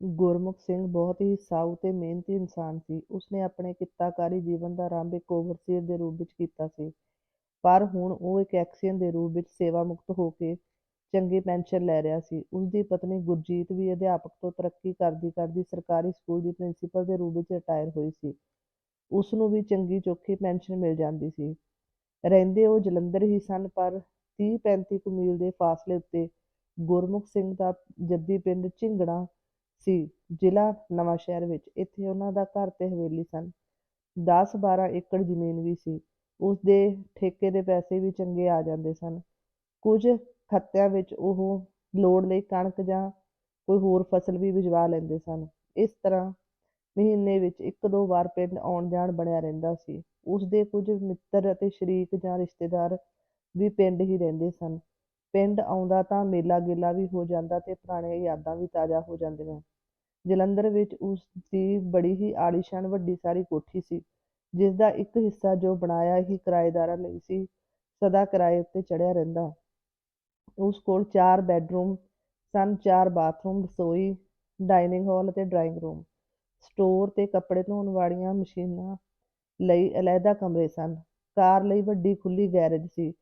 ਗੁਰਮੁਖ ਸਿੰਘ ਬਹੁਤ ਹੀ ਸਾਊ ਤੇ ਮਿਹਨਤੀ ਇਨਸਾਨ ਸੀ। ਉਸਨੇ ਆਪਣੇ ਕਿੱਤਾਕਾਰੀ ਜੀਵਨ ਦਾ ਆਰੰਭ ਇੱਕ ਓਵਰਸੀਅਰ ਦੇ ਰੂਪ ਵਿੱਚ ਕੀਤਾ ਸੀ, ਪਰ ਹੁਣ ਉਹ ਇੱਕ ਐਕਸੀਅਨ ਦੇ ਰੂਪ ਵਿੱਚ ਸੇਵਾ-ਮੁਕਤ ਹੋ ਕੇ ਚੰਗੀ ਪੈਨਸ਼ਨ ਲੈ ਰਿਹਾ ਸੀ। ਉਸਦੀ ਪਤਨੀ ਗੁਰਜੀਤ ਵੀ ਅਧਿਆਪਕ ਤੋਂ ਤਰੱਕੀ ਕਰਦੀ-ਕਰਦੀ ਸਰਕਾਰੀ ਸਕੂਲ ਦੀ ਪ੍ਰਿੰਸੀਪਲ ਦੇ ਰੂਪ ਵਿੱਚ ਰਿਟਾਇਰ ਹੋਈ ਸੀ। ਉਸਨੂੰ ਵੀ ਚੰਗੀ-ਚੋਖੀ ਪੈਨਸ਼ਨ ਮਿਲ ਜਾਂਦੀ ਸੀ। ਰਹਿੰਦੇ ਉਹ ਜਲੰਧਰ ਹੀ ਸਨ ਪਰ ਤੀਹ-ਪੈਂਤੀ ਕੁ ਮੀਲ ਦੇ ਫਾਸਲੇ ਉੱਤੇ ਗੁਰਮੁਖ ਸਿੰਘ ਦਾ ਜੱਦੀ ਪਿੰਡ ਝਿੰਗੜਾ ਸੀ, ਜ਼ਿਲ੍ਹਾ ਨਵਾਂਸ਼ਹਿਰ ਵਿੱਚ। ਇੱਥੇ ਉਹਨਾਂ ਦਾ ਘਰ ਤੇ ਹਵੇਲੀ ਸਨ। ਦਸ-ਬਾਰਾਂ ਏਕੜ ਜ਼ਮੀਨ ਵੀ ਸੀ। ਉਸਦੇ ਠੇਕੇ ਦੇ ਪੈਸੇ ਵੀ ਚੰਗੇ ਆ ਜਾਂਦੇ ਸਨ। ਕੁਝ ਖੱਤਿਆਂ ਵਿੱਚ ਉਹ ਲੋੜ ਲਈ ਕਣਕ ਜਾਂ ਕੋਈ ਹੋਰ ਫਸਲ ਵੀ ਬਿਜਵਾ ਲੈਂਦੇ ਸਨ। ਇਸ ਤਰ੍ਹਾਂ ਮਹੀਨੇ ਵਿੱਚ ਇੱਕ-ਦੋ ਵਾਰ ਪਿੰਡ ਆਉਣ-ਜਾਣ ਬਣਿਆ ਰਹਿੰਦਾ ਸੀ। ਉਸਦੇ ਕੁਝ ਮਿੱਤਰ ਅਤੇ ਸ਼ਰੀਕ ਜਾਂ ਰਿਸ਼ਤੇਦਾਰ ਵੀ ਪਿੰਡ ਹੀ ਰਹਿੰਦੇ ਸਨ। ਪਿੰਡ ਆਉਂਦਾ ਤਾਂ ਮੇਲਾ-ਗੇਲਾ ਵੀ ਹੋ ਜਾਂਦਾ ਤੇ ਪੁਰਾਣੀਆਂ ਯਾਦਾਂ ਵੀ ਤਾਜ਼ਾ ਹੋ ਜਾਂਦੀਆਂ। ਜਲੰਧਰ ਵਿੱਚ ਉਸ ਦੀ ਬੜੀ ਹੀ ਆਲੀਸ਼ਾਨ ਵੱਡੀ ਸਾਰੀ ਕੋਠੀ ਸੀ, ਜਿਸਦਾ ਇੱਕ ਹਿੱਸਾ ਜੋ ਬਣਾਇਆ ਹੀ ਕਿਰਾਏਦਾਰਾਂ ਲਈ ਸੀ, ਸਦਾ ਕਿਰਾਏ ਉੱਤੇ ਚੜਿਆ ਰਹਿੰਦਾ। ਉਸ ਕੋਲ ਚਾਰ ਬੈੱਡਰੂਮ ਸਨ ਚਾਰ ਬਾਥਰੂਮ, ਰਸੋਈ, ਡਾਇਨਿੰਗ ਹਾਲ ਅਤੇ ਡਰਾਇੰਗ ਰੂਮ, ਸਟੋਰ ਤੇ ਕੱਪੜੇ ਧੋਣ ਵਾਲੀਆਂ ਮਸ਼ੀਨਾਂ ਲਈ ਅਲੱਹਿਦਾ ਕਮਰੇ ਸਨ। ਕਾਰ ਲਈ ਵੱਡੀ ਖੁੱਲ੍ਹੀ ਗੈਰੇਜ ਸੀ।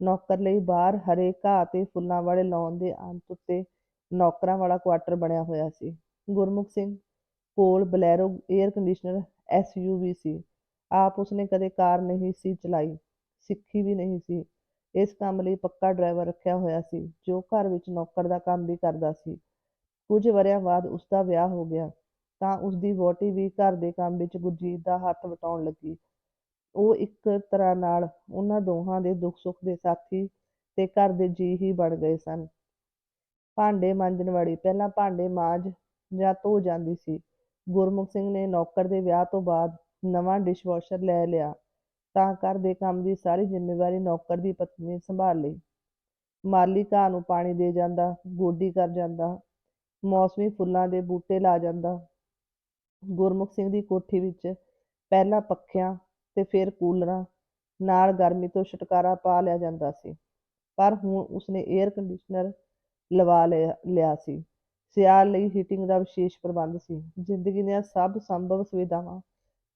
ਨੌਕਰ ਲਈ ਬਾਹਰ ਹਰੇ ਘਾਹ ਤੇ ਫੁੱਲਾਂ ਵਾਲੇ ਲਾਉਣ ਦੇ ਅੰਤ ਉੱਤੇ ਨੌਕਰਾਂ ਵਾਲਾ ਕੁਆਟਰ ਬਣਿਆ ਹੋਇਆ ਸੀ। ਗੁਰਮੁਖ ਸਿੰਘ ਕੋਲ ਬਲੈਰੋ ਏਅਰ ਕੰਡੀਸ਼ਨਰ ਐਸ-ਯੂ-ਵੀ ਸੀ। ਆਪ ਉਸਨੇ ਕਦੇ ਕਾਰ ਨਹੀਂ ਸੀ ਚਲਾਈ, ਸਿੱਖੀ ਵੀ ਨਹੀਂ ਸੀ। ਇਸ ਕੰਮ ਲਈ ਪੱਕਾ ਡਰਾਈਵਰ ਰੱਖਿਆ ਹੋਇਆ ਸੀ, ਜੋ ਘਰ ਵਿੱਚ ਨੌਕਰ ਦਾ ਕੰਮ ਵੀ ਕਰਦਾ ਸੀ। ਕੁਝ ਵਰ੍ਹਿਆਂ ਬਾਅਦ ਉਸਦਾ ਵਿਆਹ ਹੋ ਗਿਆ ਤਾਂ ਉਸਦੀ ਵਹੁਟੀ ਵੀ ਘਰ ਦੇ ਕੰਮ ਵਿੱਚ ਗੁਰਜੀਤ ਦਾ ਹੱਥ ਵਟਾਉਣ ਲੱਗੀ। ਉਹ ਇੱਕ ਤਰ੍ਹਾਂ ਨਾਲ ਉਹਨਾਂ ਦੋਹਾਂ ਦੇ ਦੁੱਖ-ਸੁੱਖ ਦੇ ਸਾਥੀ ਤੇ ਘਰ ਦੇ ਜੀਅ ਹੀ ਬਣ ਗਏ ਸਨ। ਭਾਂਡੇ ਮਾਂਜਣ ਵਾਲੀ ਪਹਿਲਾਂ ਭਾਂਡੇ ਮਾਂਜ ਜਾਂ ਧੋ ਜਾਂਦੀ ਸੀ। ਗੁਰਮੁਖ ਸਿੰਘ ਨੇ ਨੌਕਰ ਦੇ ਵਿਆਹ ਤੋਂ ਬਾਅਦ ਨਵਾਂ ਡਿਸ਼ਵਾਸ਼ਰ ਲੈ ਲਿਆ ਤਾਂ ਘਰ ਦੇ ਕੰਮ ਦੀ ਸਾਰੀ ਜ਼ਿੰਮੇਵਾਰੀ ਨੌਕਰ ਦੀ ਪਤਨੀ ਨੇ ਸੰਭਾਲ ਲਈ। ਮਾਲੀ ਘਾਹ ਨੂੰ ਪਾਣੀ ਦੇ ਜਾਂਦਾ, ਗੋਡੀ ਕਰ ਜਾਂਦਾ, ਮੌਸਮੀ ਫੁੱਲਾਂ ਦੇ ਬੂਟੇ ਲਾ ਜਾਂਦਾ। ਗੁਰਮੁਖ ਸਿੰਘ ਦੀ ਕੋਠੀ ਵਿੱਚ ਪਹਿਲਾਂ ਪੱਖਿਆਂ ਤੇ ਫਿਰ ਕੂਲਰਾਂ ਨਾਲ ਗਰਮੀ ਤੋਂ ਛੁਟਕਾਰਾ ਪਾ ਲਿਆ ਜਾਂਦਾ ਸੀ, ਪਰ ਹੁਣ ਉਸਨੇ ਏਅਰ ਕੰਡੀਸ਼ਨਰ ਲਵਾ ਲਿਆ ਸੀ। ਸਿਆਲ ਲਈ ਹੀਟਿੰਗ ਦਾ ਵਿਸ਼ੇਸ਼ ਪ੍ਰਬੰਧ ਸੀ। ਜ਼ਿੰਦਗੀ ਦੀਆਂ ਸਭ ਸੰਭਵ ਸੁਵਿਧਾਵਾਂ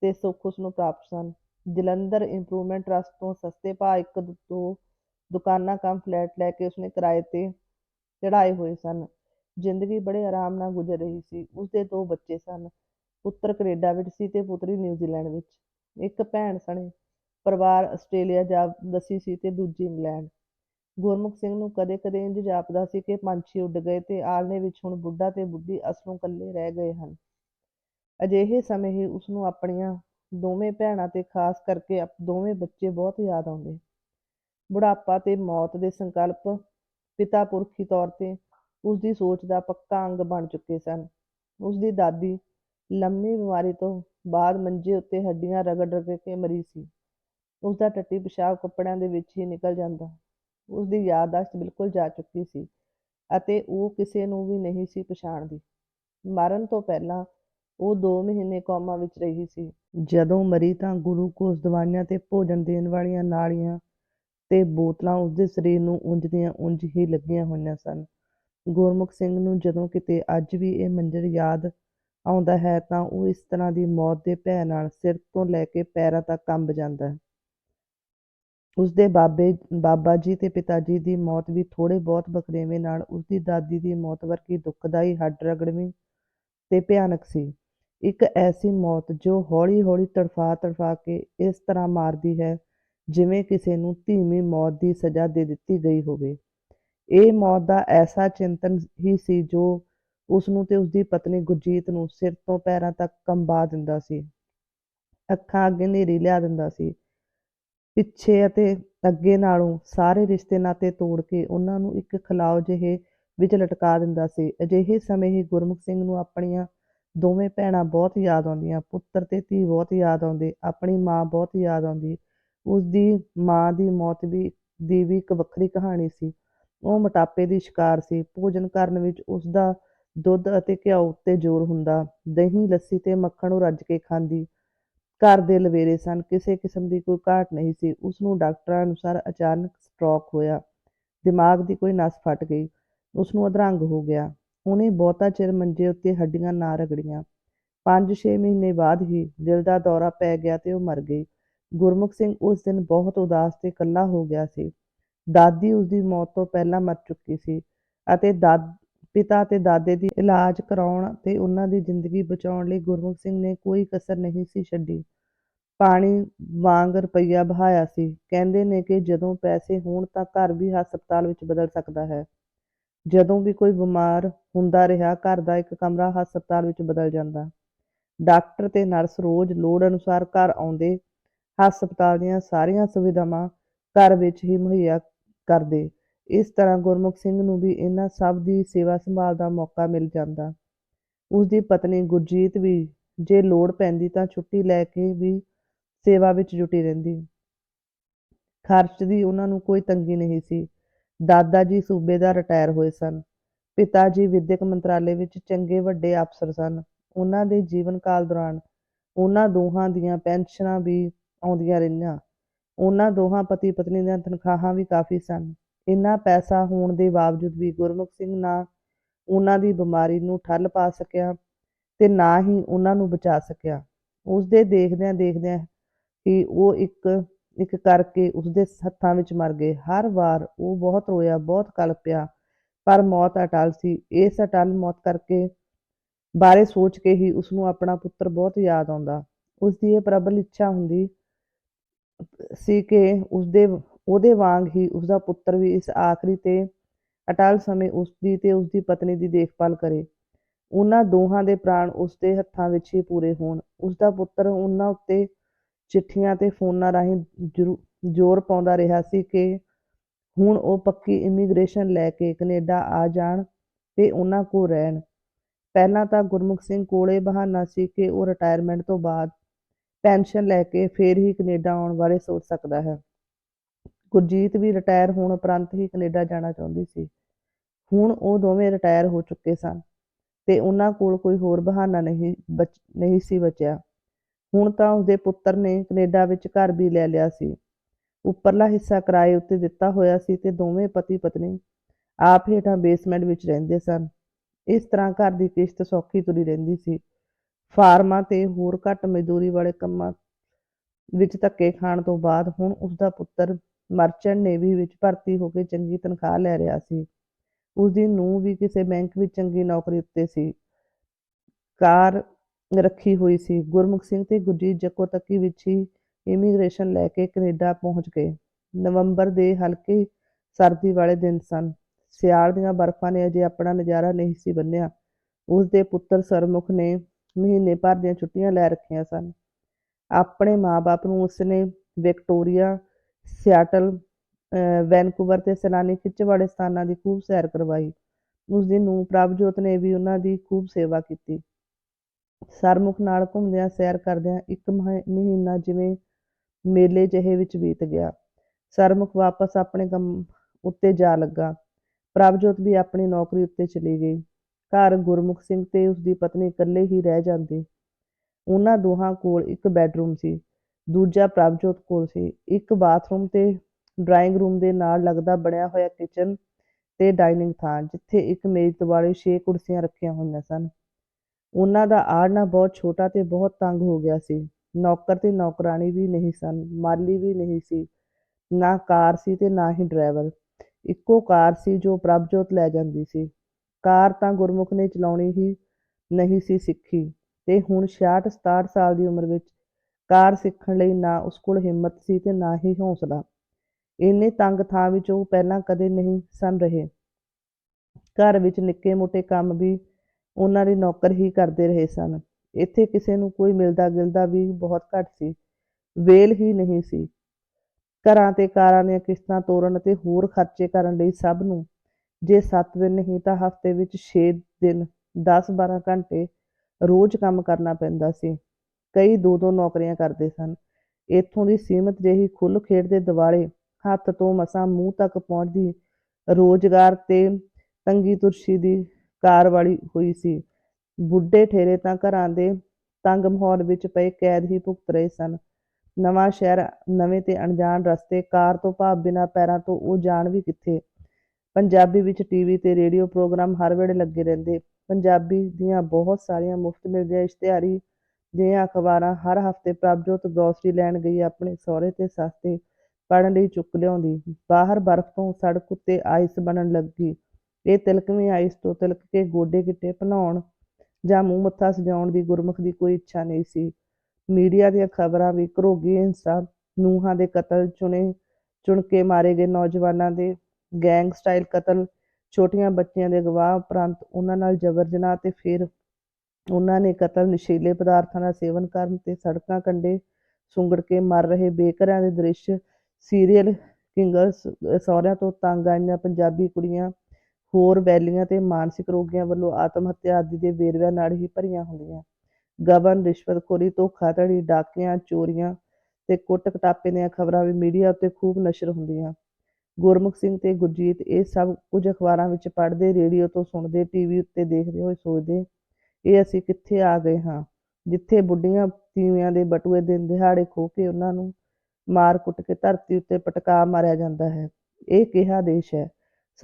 ਤੇ ਸੁੱਖ ਉਸਨੂੰ ਪ੍ਰਾਪਤ ਸਨ। ਜਲੰਧਰ ਇੰਪਰੂਵਮੈਂਟ ਟਰੱਸਟ ਤੋਂ ਸਸਤੇ ਭਾਅ ਇੱਕ-ਦੋ ਦੁਕਾਨਾਂ ਕਮ ਫਲੈਟ ਲੈ ਕੇ ਉਸਨੇ ਕਿਰਾਏ ਤੇ ਚੜਾਏ ਹੋਏ ਸਨ। ਜ਼ਿੰਦਗੀ ਬੜੇ ਆਰਾਮ ਨਾਲ ਗੁਜ਼ਰ ਰਹੀ ਸੀ। ਉਸਦੇ ਦੋ ਬੱਚੇ ਸਨ, ਪੁੱਤਰ ਕੈਨੇਡਾ ਵਿੱਚ ਸੀ ਤੇ ਪੁੱਤਰੀ ਨਿਊਜ਼ੀਲੈਂਡ ਵਿੱਚ। ਇੱਕ ਭੈਣ ਸਣੇ ਪਰਿਵਾਰ ਆਸਟ੍ਰੇਲੀਆ ਜਾ ਵਸੀ ਸੀ ਤੇ ਦੂਜੀ ਇੰਗਲੈਂਡ। ਗੁਰਮੁਖ ਸਿੰਘ ਨੂੰ ਕਦੇ-ਕਦੇ ਇੰਜ ਜਾਪਦਾ ਸੀ ਕਿ ਪੰਛੀ ਉੱਡ ਗਏ ਤੇ ਆਲਣੇ ਵਿੱਚ ਹੁਣ ਬੁੱਢਾ ਤੇ ਬੁੱਢੀ ਅਸਲੋਂ ਇਕੱਲੇ ਰਹਿ ਗਏ ਹਨ। ਅਜਿਹੇ ਸਮੇਂ ਹੀ ਉਸਨੂੰ ਆਪਣੀਆਂ ਦੋਵੇਂ ਭੈਣਾਂ ਤੇ ਖ਼ਾਸ ਕਰਕੇ ਦੋਵੇਂ ਬੱਚੇ ਬਹੁਤ ਯਾਦ ਆਉਂਦੇ। ਬੁਢਾਪਾ ਤੇ ਮੌਤ ਦੇ ਸੰਕਲਪ ਪਿਤਾ-ਪੁਰਖੀ ਤੌਰ ਤੇ ਉਸਦੀ ਸੋਚ ਦਾ ਪੱਕਾ ਅੰਗ ਬਣ ਚੁੱਕੇ ਸਨ। ਉਸਦੀ ਦਾਦੀ ਲੰਮੀ ਬਿਮਾਰੀ ਤੋਂ ਬਾਅਦ ਮੰਜੇ ਉੱਤੇ ਹੱਡੀਆਂ ਰਗੜ-ਰਗੜ ਕੇ ਮਰੀ ਸੀ। ਉਸਦਾ ਟੱਟੀ ਪਿਸ਼ਾਬ ਕੱਪੜਿਆਂ ਦੇ ਵਿੱਚ ਹੀ ਨਿਕਲ ਜਾਂਦਾ। ਉਸਦੀ ਯਾਦਦਾਸ਼ਤ ਬਿਲਕੁਲ ਜਾ ਚੁੱਕੀ ਸੀ ਅਤੇ ਉਹ ਕਿਸੇ ਨੂੰ ਵੀ ਨਹੀਂ ਸੀ ਪਛਾਣਦੀ। ਮਰਨ ਤੋਂ ਪਹਿਲਾਂ ਉਹ ਦੋ ਮਹੀਨੇ ਕੋਮਾ ਵਿੱਚ ਰਹੀ ਸੀ। ਜਦੋਂ ਮਰੀ ਤਾਂ ਗਲੂਕੋਜ਼ ਦਵਾਈਆਂ ਤੇ ਭੋਜਨ ਦੇਣ ਵਾਲੀਆਂ ਨਾਲੀਆਂ ਤੇ ਬੋਤਲਾਂ ਉਸਦੇ ਸਰੀਰ ਨੂੰ ਉਂਝ ਦੀਆਂ ਉਂਝ ਹੀ ਲੱਗੀਆਂ ਹੋਈਆਂ ਸਨ। ਗੁਰਮੁਖ ਸਿੰਘ ਨੂੰ ਜਦੋਂ ਕਿਤੇ ਅੱਜ ਵੀ ਇਹ ਮੰਜ਼ਰ ਯਾਦ ਆਉਂਦਾ ਹੈ ਤਾਂ ਉਹ ਇਸ ਤਰ੍ਹਾਂ ਦੀ ਮੌਤ ਦੇ ਭੈ ਨਾਲ ਸਿਰ ਤੋਂ ਲੈ ਕੇ ਪੈਰਾਂ ਤੱਕ ਕੰਬ ਜਾਂਦਾ ਹੈ। ਉਸਦੇ ਬਾਬੇ ਬਾਬਾ ਜੀ ਤੇ ਪਿਤਾ ਜੀ ਦੀ ਮੌਤ ਵੀ ਥੋੜ੍ਹੇ ਬਹੁਤ ਬਖਰੇਵੇਂ ਨਾਲ ਉਸਦੀ ਦਾਦੀ ਦੀ ਮੌਤ ਵਰਗੀ ਦੁੱਖਦਾਈ ਹੱਡ-ਰਗੜਵੀਂ ਤੇ ਭਿਆਨਕ ਸੀ। ਇੱਕ ਐਸੀ ਮੌਤ ਜੋ ਹੌਲੀ-ਹੌਲੀ ਤੜਫਾ-ਤੜਫਾ ਕੇ ਇਸ ਤਰ੍ਹਾਂ ਮਾਰਦੀ ਹੈ, ਜਿਵੇਂ ਕਿਸੇ ਨੂੰ ਧੀਮੀ ਮੌਤ ਦੀ ਸਜ਼ਾ ਦੇ ਦਿੱਤੀ ਗਈ ਹੋਵੇ। ਇਹ ਮੌਤ ਦਾ ਐਸਾ ਚਿੰਤਨ ਹੀ ਸੀ ਜੋ ਉਸਨੂੰ ਤੇ ਉਸਦੀ ਪਤਨੀ ਗੁਰਜੀਤ ਨੂੰ ਸਿਰ ਤੋਂ ਪੈਰਾਂ ਤੱਕ ਕੰਬਾ ਦਿੰਦਾ ਸੀ, ਅੱਖਾਂ ਅੱਗੇ ਹਨੇਰੀ ਲਿਆ ਦਿੰਦਾ ਸੀ। ਪਿੱਛੇ ਅਤੇ ਅੱਗੇ ਨਾਲੋਂ ਸਾਰੇ ਰਿਸ਼ਤੇ-ਨਾਤੇ ਤੋੜ ਕੇ ਉਹਨਾਂ ਨੂੰ ਇੱਕ ਖਲਾਉ ਜਿਹੇ ਵਿੱਚ ਲਟਕਾ ਦਿੰਦਾ ਸੀ। ਅਜਿਹੇ ਸਮੇਂ ਹੀ ਗੁਰਮੁਖ ਸਿੰਘ ਨੂੰ ਆਪਣੀਆਂ ਦੋਵੇਂ ਭੈਣਾਂ ਬਹੁਤ ਯਾਦ ਆਉਂਦੀਆਂ, ਪੁੱਤਰ ਤੇ ਧੀ ਬਹੁਤ ਯਾਦ ਆਉਂਦੇ, ਆਪਣੀ ਮਾਂ ਬਹੁਤ ਯਾਦ ਆਉਂਦੀ। ਉਸਦੀ ਮਾਂ ਦੀ ਮੌਤ ਵੀ ਦੀ ਵੀ ਇੱਕ ਵੱਖਰੀ ਕਹਾਣੀ ਸੀ। ਉਹ ਮੋਟਾਪੇ ਦੀ ਸ਼ਿਕਾਰ ਸੀ। ਭੋਜਨ ਕਰਨ ਵਿੱਚ ਉਸਦਾ ਦੁੱਧ ਅਤੇ ਘਿਓ ਉੱਤੇ ਜ਼ੋਰ ਹੁੰਦਾ। ਦਹੀਂ, ਲੱਸੀ ਤੇ ਮੱਖਣ ਉਹ ਰੱਜ ਕੇ ਖਾਂਦੀ। ਘਰ ਦੇ ਲਵੇਰੇ ਸਨ, ਕਿਸੇ ਕਿਸਮ ਦੀ ਕੋਈ ਘਾਟ ਨਹੀਂ ਸੀ। ਉਸਨੂੰ ਡਾਕਟਰਾਂ ਅਨੁਸਾਰ ਅਚਾਨਕ ਸਟ੍ਰੋਕ ਹੋਇਆ। ਦਿਮਾਗ ਦੀ ਕੋਈ ਨਸ ਫਟ ਗਈ। ਉਸਨੂੰ ਅਧਰੰਗ ਹੋ ਗਿਆ। ਉਹਨੇ ਬਹੁਤਾ ਚਿਰ ਮੰਜੇ ਉੱਤੇ ਹੱਡੀਆਂ ਨਾ ਰਗੜੀਆਂ ਪੰਜ ਛੇ ਮਹੀਨੇ ਬਾਅਦ ਹੀ ਦਿਲ ਦਾ ਦੌਰਾ ਪੈ ਗਿਆ ਤੇ ਉਹ ਮਰ ਗਈ ਗੁਰਮੁਖ ਸਿੰਘ ਉਸ ਦਿਨ ਬਹੁਤ ਉਦਾਸ ਤੇ ਇਕੱਲਾ ਹੋ ਗਿਆ ਸੀ ਦਾਦੀ ਉਸਦੀ ਮੌਤ ਤੋਂ ਪਹਿਲਾਂ ਮਰ ਚੁੱਕੀ ਸੀ ਅਤੇ ਦਾਦ ਪਿਤਾ ਤੇ ਦਾਦੇ ਦੀ ਇਲਾਜ ਕਰਾਉਣ ਤੇ ਉਹਨਾਂ ਦੀ ਜ਼ਿੰਦਗੀ ਬਚਾਉਣ ਲਈ ਗੁਰਮੁਖ ਸਿੰਘ ਨੇ ਕੋਈ ਕਸਰ ਨਹੀਂ ਸੀ ਛੱਡੀ। ਪਾਣੀ ਵਾਂਗ ਰੁਪਈਆ ਬਹਾਇਆ ਸੀ। ਕਹਿੰਦੇ ਨੇ ਕਿ ਜਦੋਂ ਪੈਸੇ ਹੋਣ ਤਾਂ ਘਰ ਵੀ ਹਸਪਤਾਲ ਵਿੱਚ ਬਦਲ ਸਕਦਾ ਹੈ। ਜਦੋਂ ਵੀ ਕੋਈ ਬਿਮਾਰ ਹੁੰਦਾ ਰਿਹਾ, ਘਰ ਦਾ ਇੱਕ ਕਮਰਾ ਹਸਪਤਾਲ ਵਿੱਚ ਬਦਲ ਜਾਂਦਾ। ਡਾਕਟਰ ਤੇ ਨਰਸ ਰੋਜ਼ ਲੋੜ ਅਨੁਸਾਰ ਘਰ ਆਉਂਦੇ, ਹਸਪਤਾਲ ਦੀਆਂ ਸਾਰੀਆਂ ਸੁਵਿਧਾਵਾਂ ਘਰ ਵਿੱਚ ਹੀ ਮੁਹੱਈਆ ਕਰਦੇ। ਇਸ ਤਰ੍ਹਾਂ ਗੁਰਮੁਖ ਸਿੰਘ ਨੂੰ ਵੀ ਇਹਨਾਂ ਸਭ ਦੀ ਸੇਵਾ ਸੰਭਾਲ ਦਾ ਮੌਕਾ ਮਿਲ ਜਾਂਦਾ। ਉਸ ਦੀ ਪਤਨੀ ਗੁਰਜੀਤ ਵੀ ਜੇ ਲੋੜ ਪੈਂਦੀ ਤਾਂ ਛੁੱਟੀ ਲੈ ਕੇ ਵੀ ਸੇਵਾ ਵਿੱਚ ਜੁਟੀ ਰਹਿੰਦੀ। ਖਰਚ ਦੀ ਉਹਨਾਂ ਨੂੰ ਕੋਈ ਤੰਗੀ ਨਹੀਂ ਸੀ। ਦਾਦਾ ਜੀ ਸੂਬੇਦਾਰ ਰਿਟਾਇਰ ਹੋਏ ਸਨ। ਪਿਤਾ ਜੀ ਵਿਦਿਅਕ ਮੰਤਰਾਲੇ ਵਿੱਚ ਚੰਗੇ ਵੱਡੇ ਅਫਸਰ ਸਨ। ਉਹਨਾਂ ਦੇ ਜੀਵਨ ਕਾਲ ਦੌਰਾਨ ਉਹਨਾਂ ਦੋਹਾਂ ਦੀਆਂ ਪੈਨਸ਼ਨਾਂ ਵੀ ਆਉਂਦੀਆਂ ਰਹੀਆਂ। ਉਹਨਾਂ ਦੋਹਾਂ ਪਤੀ ਪਤਨੀ ਦੀਆਂ ਤਨਖਾਹਾਂ ਵੀ ਕਾਫੀ ਸਨ। ਇੰਨਾ ਪੈਸਾ ਹੋਣ ਦੇ ਬਾਵਜੂਦ ਵੀ ਗੁਰਮੁਖ ਸਿੰਘ ਨਾ ਉਹਨਾਂ ਦੀ ਬਿਮਾਰੀ ਨੂੰ ਠੱਲ ਪਾ ਸਕਿਆ ਤੇ ਨਾ ਹੀ ਉਹਨਾਂ ਨੂੰ ਬਚਾ ਸਕਿਆ। ਉਸ ਦੇ ਦੇਖਦਿਆਂ ਦੇਖਦਿਆਂ ਹੀ ਉਹ ਇੱਕ ਇੱਕ ਕਰਕੇ ਉਸਦੇ ਹੱਥਾਂ ਵਿੱਚ ਮਰ ਗਏ। ਹਰ ਵਾਰ ਉਹ ਬਹੁਤ ਰੋਇਆ, ਬਹੁਤ ਕਲਪਿਆ ਪਰ ਮੌਤ ਅਟਲ ਸੀ। ਇਸ ਅਟਲ ਮੌਤ ਕਰਕੇ ਬਾਰੇ ਸੋਚ ਕੇ ਹੀ ਉਸਨੂੰ ਆਪਣਾ ਪੁੱਤਰ ਬਹੁਤ ਯਾਦ ਆਉਂਦਾ। ਉਸਦੀ ਇਹ ਪ੍ਰਬਲ ਇੱਛਾ ਹੁੰਦੀ ਸੀ ਕਿ ਉਸਦੇ ਉਹਦੇ ਵਾਂਗ ਹੀ ਉਸਦਾ ਪੁੱਤਰ ਵੀ ਇਸ ਆਖਰੀ ਤੇ ਅਟਲ ਸਮੇਂ ਉਸਦੀ ਤੇ ਉਸਦੀ ਪਤਨੀ ਦੀ ਦੇਖਭਾਲ ਕਰੇ। ਉਹਨਾਂ ਦੋਹਾਂ ਦੇ ਪ੍ਰਾਣ ਉਸਦੇ ਹੱਥਾਂ ਵਿੱਚ ਹੀ ਪੂਰੇ ਹੋਣ। ਉਸਦਾ ਪੁੱਤਰ ਉਹਨਾਂ ਉੱਤੇ ਚਿੱਠੀਆਂ ਤੇ ਫੋਨਾਂ ਰਾਹੀਂ ਜ਼ਰੂ- ਜ਼ੋਰ ਪਾਉਂਦਾ ਰਿਹਾ ਸੀ ਕਿ ਹੁਣ ਉਹ ਪੱਕੀ ਇਮੀਗ੍ਰੇਸ਼ਨ ਲੈ ਕੇ ਕੈਨੇਡਾ ਆ ਜਾਣ ਤੇ ਉਹਨਾਂ ਕੋਲ ਰਹਿਣ। ਪਹਿਲਾਂ ਤਾਂ ਗੁਰਮੁਖ ਸਿੰਘ ਕੋਲੇ ਬਹਾਨਾ ਸੀ ਕਿ ਉਹ ਰਿਟਾਇਰਮੈਂਟ ਤੋਂ ਬਾਅਦ ਪੈਨਸ਼ਨ ਲੈ ਕੇ ਫੇਰ ਹੀ ਕੈਨੇਡਾ ਆਉਣ ਬਾਰੇ ਸੋਚ ਸਕਦਾ ਹੈ। ਗੁਰਜੀਤ ਵੀ ਰਿਟਾਇਰ ਹੋਣ ਉਪਰੰਤ ਹੀ ਕੈਨੇਡਾ ਜਾਣਾ ਚਾਹੁੰਦੀ ਸੀ। ਹੁਣ ਉਹ ਦੋਵੇਂ ਰਿਟਾਇਰ ਹੋ ਚੁੱਕੇ ਸਨ ਤੇ ਉਹਨਾਂ ਕੋਲ ਕੋਈ ਹੋਰ ਬਹਾਨਾ ਨਹੀਂ, ਬਚ, ਨਹੀਂ ਸੀ ਬਚਿਆ। ਹੁਣ ਤਾਂ ਉਸਦੇ ਪੁੱਤਰ ਨੇ ਕੈਨੇਡਾ ਵਿੱਚ ਘਰ ਵੀ ਲੈ ਲਿਆ ਸੀ। ਉੱਪਰਲਾ ਹਿੱਸਾ ਕਿਰਾਏ ਉੱਤੇ ਦਿੱਤਾ ਹੋਇਆ ਸੀ ਤੇ ਦੋਵੇਂ ਪਤੀ ਪਤਨੀ ਆਪ ਹੇਠਾਂ ਬੇਸਮੈਂਟ ਵਿੱਚ ਰਹਿੰਦੇ ਸਨ। ਇਸ ਤਰ੍ਹਾਂ ਘਰ ਦੀ ਕਿਸ਼ਤ ਸੌਖੀ ਤੁਰੀ ਰਹਿੰਦੀ ਸੀ। ਫਾਰਮਾਂ ਤੇ ਹੋਰ ਘੱਟ ਮਜ਼ਦੂਰੀ ਵਾਲੇ ਕੰਮਾਂ ਵਿੱਚ ਧੱਕੇ ਖਾਣ ਤੋਂ ਬਾਅਦ ਹੁਣ ਉਸਦਾ ਪੁੱਤਰ ਮਰਚੈਂਟ ਨੇਵੀ ਵਿੱਚ ਭਰਤੀ ਹੋ ਕੇ ਚੰਗੀ ਤਨਖਾਹ ਲੈ ਰਿਹਾ ਸੀ। ਉਸਦੀ ਨੂੰਹ ਵੀ ਕਿਸੇ ਬੈਂਕ ਵਿੱਚ ਚੰਗੀ ਨੌਕਰੀ ਉੱਤੇ ਸੀ। ਕਾਰ ਰੱਖੀ ਹੋਈ ਸੀ। ਗੁਰਮੁਖ ਸਿੰਘ ਤੇ ਗੁਰਜੀਤ ਜੱਕੋ ਤੱਕੀ ਵਿੱਚ ਹੀ ਇਮੀਗ੍ਰੇਸ਼ਨ ਲੈ ਕੇ ਕੈਨੇਡਾ ਪਹੁੰਚ ਗਏ। ਨਵੰਬਰ ਦੇ ਹਲਕੇ ਸਰਦੀ ਵਾਲੇ ਦਿਨ ਸਨ। ਸਿਆਲ ਦੀਆਂ ਬਰਫ਼ਾਂ ਨੇ ਅਜੇ ਆਪਣਾ ਨਜ਼ਾਰਾ ਨਹੀਂ ਸੀ ਬੰਨਿਆ। ਉਸ ਦੇ ਪੁੱਤਰ ਸਰਮੁਖ ਨੇ ਮਹੀਨੇ ਭਰ ਦੀਆਂ ਛੁੱਟੀਆਂ ਲੈ ਰੱਖੀਆਂ ਸਨ। ਆਪਣੇ ਮਾਪੇ ਨੂੰ ਉਸਨੇ ਵਿਕਟੋਰੀਆ ਸਿਆਟਲ, ਅਹ ਵੈਨਕੂਵਰ ਤੇ ਸੈਲਾਨੀ ਖਿੱਚ ਵਾਲੇ ਸਥਾਨਾਂ ਦੀ ਖੂਬ ਸੈਰ ਕਰਵਾਈ। ਉਸ ਦਿਨ ਨੂੰਹ ਪ੍ਰਭਜੋਤ ਨੇ ਵੀ ਉਹਨਾਂ ਦੀ ਖੂਬ ਸੇਵਾ ਕੀਤੀ। ਸਰਮੁਖ ਨਾਲ ਘੁੰਮਦਿਆਂ ਸੈਰ ਕਰਦਿਆਂ ਇੱਕ ਮਹੀਨਾ ਜਿਵੇਂ ਮੇਲੇ ਜਿਹੇ ਵਿੱਚ ਬੀਤ ਗਿਆ। ਸਰਮੁਖ ਵਾਪਸ ਆਪਣੇ ਕੰਮ ਉੱਤੇ ਜਾ ਲੱਗਾ। ਪ੍ਰਭਜੋਤ ਵੀ ਆਪਣੀ ਨੌਕਰੀ ਉੱਤੇ ਚਲੀ ਗਈ। ਘਰ ਗੁਰਮੁਖ ਸਿੰਘ ਤੇ ਉਸਦੀ ਪਤਨੀ ਇਕੱਲੇ ਹੀ ਰਹਿ ਜਾਂਦੇ। ਉਹਨਾਂ ਦੋਹਾਂ ਕੋਲ ਇੱਕ ਬੈੱਡਰੂਮ ਸੀ। ਦੂਜਾ ਪ੍ਰਭਜੋਤ ਕੋਲ ਸੀ। ਇੱਕ ਬਾਥਰੂਮ ਤੇ ਡਰਾਇੰਗ ਰੂਮ ਦੇ ਨਾਲ ਲੱਗਦਾ ਬਣਿਆ ਹੋਇਆ ਕਿਚਨ ਤੇ ਡਾਈਨਿੰਗ ਥਾਂ, ਜਿੱਥੇ ਇੱਕ ਮੇਜ਼ ਦੁਆਲੇ 6 ਕੁਰਸੀਆਂ ਰੱਖੀਆਂ ਹੋਈਆਂ ਸਨ। ਉਹਨਾਂ ਦਾ ਆੜਨਾ ਬਹੁਤ ਛੋਟਾ ਤੇ ਬਹੁਤ ਤੰਗ ਹੋ ਗਿਆ ਸੀ। ਨੌਕਰ ਤੇ ਨੌਕਰਾਣੀ ਵੀ ਨਹੀਂ ਸਨ, ਮਾਲੀ ਵੀ ਨਹੀਂ ਸੀ। ਨਾ ਕਾਰ ਸੀ ਤੇ ਨਾ ਹੀ ਡਰਾਈਵਰ ਇੱਕੋ ਕਾਰ ਸੀ ਜੋ ਪ੍ਰਭਜੋਤ ਲੈ ਜਾਂਦੀ ਸੀ। ਕਾਰ ਤਾਂ ਗੁਰਮੁਖ ਨੇ ਚਲਾਉਣੀ ਹੀ ਨਹੀਂ ਸੀ ਸਿੱਖੀ ਤੇ ਹੁਣ 66 67 ਸਾਲ ਦੀ ਉਮਰ ਵਿੱਚ ਕਾਰ ਸਿੱਖਣ ਲਈ ਨਾ ਉਸ ਕੋਲ ਹਿੰਮਤ ਸੀ ਤੇ ਨਾ ਹੀ ਹੌਸਲਾ। ਇੰਨੇ ਤੰਗ ਥਾਂ ਵਿੱਚ ਉਹ ਪਹਿਲਾਂ ਕਦੇ ਨਹੀਂ ਸਨ ਰਹੇ। ਘਰ ਵਿੱਚ ਨਿੱਕੇ ਮੋਟੇ ਕੰਮ ਵੀ ਉਹਨਾਂ ਦੇ ਨੌਕਰ ਹੀ ਕਰਦੇ ਰਹੇ ਸਨ। ਇੱਥੇ ਕਿਸੇ ਨੂੰ ਕੋਈ ਮਿਲਦਾ ਗਿਲਦਾ ਵੀ ਬਹੁਤ ਘੱਟ ਸੀ। ਵੇਲ ਹੀ ਨਹੀਂ ਸੀ। ਘਰਾਂ ਤੇ ਕਾਰਾਂ ਦੀਆਂ ਕਿਸ਼ਤਾਂ ਤੋਰਨ ਅਤੇ ਹੋਰ ਖਰਚੇ ਕਰਨ ਲਈ ਸਭ ਨੂੰ, ਜੇ 7 ਦਿਨ ਨਹੀਂ ਤਾਂ ਹਫ਼ਤੇ ਵਿੱਚ 6 ਦਿਨ 10-12 ਘੰਟੇ ਰੋਜ਼ ਕੰਮ ਕਰਨਾ ਪੈਂਦਾ ਸੀ। ਕਈ ਦੋ ਦੋ ਨੌਕਰੀਆਂ ਕਰਦੇ ਸਨ। ਇੱਥੋਂ ਦੀ ਸੀਮਤ ਜਿਹੀ ਖੁੱਲ੍ਹ ਖੇਡ ਦੇ ਦਿਵਾਲੇ ਹੱਥ ਤੋਂ ਮਸਾਂ ਮੂੰਹ ਤੱਕ ਪਹੁੰਚਦੀ ਰੋਜ਼ਗਾਰ ਤੇ ਤੰਗੀ ਤੁਰਸ਼ੀ ਦੀ ਕਾਰ ਵਾਲੀ ਹੋਈ ਸੀ। ਬੁੱਢੇ ਠੇਰੇ ਤਾਂ ਘਰਾਂ ਦੇ ਤੰਗ ਮਾਹੌਲ ਵਿੱਚ ਪਏ ਕੈਦ ਹੀ ਭੁਗਤ ਰਹੇ ਸਨ। ਨਵਾਂ ਸ਼ਹਿਰ, ਨਵੇਂ ਤੇ ਅਣਜਾਣ ਰਸਤੇ, ਕਾਰ ਤੋਂ ਭਾਵ ਬਿਨਾਂ ਪੈਰਾਂ ਤੋਂ ਉਹ ਜਾਣ ਵੀ ਕਿੱਥੇ? ਪੰਜਾਬੀ ਵਿੱਚ ਟੀਵੀ ਤੇ ਰੇਡੀਓ ਪ੍ਰੋਗਰਾਮ ਹਰ ਵੇਲੇ ਲੱਗੇ ਰਹਿੰਦੇ। ਪੰਜਾਬੀ ਦੀਆਂ ਬਹੁਤ ਸਾਰੀਆਂ ਮੁਫਤ ਮਿਲਦੀਆਂ ਇਸ਼ਤਿਹਾਰੀ ਦੀਆਂ ਅਖਬਾਰਾਂ ਹਰ ਹਫ਼ਤੇ ਪ੍ਰਭਜੋਤ ਗਰੋਸਰੀ ਲੈਣ ਗਈ ਆਪਣੇ ਸਹੁਰੇ ਤੇ ਸੱਸ ਤੇ ਪੜ੍ਹਨ ਲਈ ਚੁੱਕ ਲਿਆਉਂਦੀ। ਬਾਹਰ ਬਰਫ਼ ਤੋਂ ਸੜਕ ਉੱਤੇ ਆਈਸ ਬਣਨ ਲੱਗੀ। ਇਹ ਤਿਲਕਵੀਂ ਆਈਸ ਤੋਂ ਤਿਲਕ ਕੇ ਗੋਡੇ ਗਿੱਟੇ ਭਨਾਉਣ ਜਾਂ ਮੂੰਹ ਮੱਥਾ ਸਜਾਉਣ ਦੀ ਗੁਰਮੁਖ ਦੀ ਕੋਈ ਇੱਛਾ ਨਹੀਂ ਸੀ। ਮੀਡੀਆ ਦੀਆਂ ਖਬਰਾਂ ਵੀ ਘਰੋਗੀ ਹਿੰਸਾ, ਨੂੰਹਾਂ ਦੇ ਕਤਲ ਚੁਣੇ, ਚੁਣ ਕੇ ਮਾਰੇ ਗਏ ਨੌਜਵਾਨਾਂ ਦੇ ਗੈਂਗ ਸਟਾਈਲ ਕਤਲ, ਛੋਟੀਆਂ ਬੱਚੀਆਂ ਦੇ ਗਵਾਹ ਉਪਰੰਤ ਉਹਨਾਂ ਨਾਲ ਜਬਰ ਜਨਾਹ ਤੇ ਫਿਰ ਉਹਨਾਂ ਨੇ ਕਤਲ ਨਸ਼ੀਲੇ ਪਦਾਰਥਾਂ ਦਾ ਸੇਵਨ ਕਰਨ ਤੇ ਸੜਕਾਂ ਕੰਢੇ ਸੁੰਗੜ ਕੇ ਮਰ ਰਹੇ ਬੇਘਰਾਂ ਦੇ ਦ੍ਰਿਸ਼ ਸੀਰੀਅਲ ਕਿੰਗਰਸ ਸਹੁਰਿਆਂ ਤੋਂ ਤੰਗ ਆਈਆਂ ਪੰਜਾਬੀ ਕੁੜੀਆਂ, ਹੋਰ ਵੈਲੀਆਂ ਤੇ ਮਾਨਸਿਕ ਰੋਗੀਆਂ ਵੱਲੋਂ ਆਤਮ ਹੱਤਿਆ ਆਦਿ ਦੇ ਵੇਰਵਿਆਂ ਨਾਲ ਹੀ ਭਰੀਆਂ ਹੁੰਦੀਆਂ। ਗਬਨ ਰਿਸ਼ਵਤਖੋਰੀ ਧੋਖਾਧੜੀ ਡਾਕਿਆਂ, ਚੋਰੀਆਂ ਤੇ ਕੁੱਟ ਕਟਾਪੇ ਦੀਆਂ ਖਬਰਾਂ ਵੀ ਮੀਡੀਆ ਉੱਤੇ ਖੂਬ ਨਸ਼ਰ ਹੁੰਦੀਆਂ। ਗੁਰਮੁਖ ਸਿੰਘ ਤੇ ਗੁਰਜੀਤ ਇਹ ਸਭ ਕੁਝ ਅਖਬਾਰਾਂ ਵਿੱਚ ਪੜ੍ਹਦੇ, ਰੇਡੀਓ ਤੋਂ ਸੁਣਦੇ, ਟੀਵੀ ਉੱਤੇ ਦੇਖਦੇ ਹੋਏ ਸੋਚਦੇ ਇਹ ਅਸੀਂ ਕਿੱਥੇ ਆ ਗਏ ਹਾਂ? ਜਿੱਥੇ ਬੁੱਢੀਆਂ ਤੀਵੀਆਂ ਦੇ ਬਟੂਏ ਦਿਨ ਦਿਹਾੜੇ ਖੋਹ ਕੇ ਉਹਨਾਂ ਨੂੰ ਮਾਰ ਕੁੱਟ ਕੇ ਧਰਤੀ ਉੱਤੇ ਪਟਕਾ ਮਾਰਿਆ ਜਾਂਦਾ ਹੈ। ਇਹ ਕਿਹਾ ਦੇਸ਼ ਹੈ।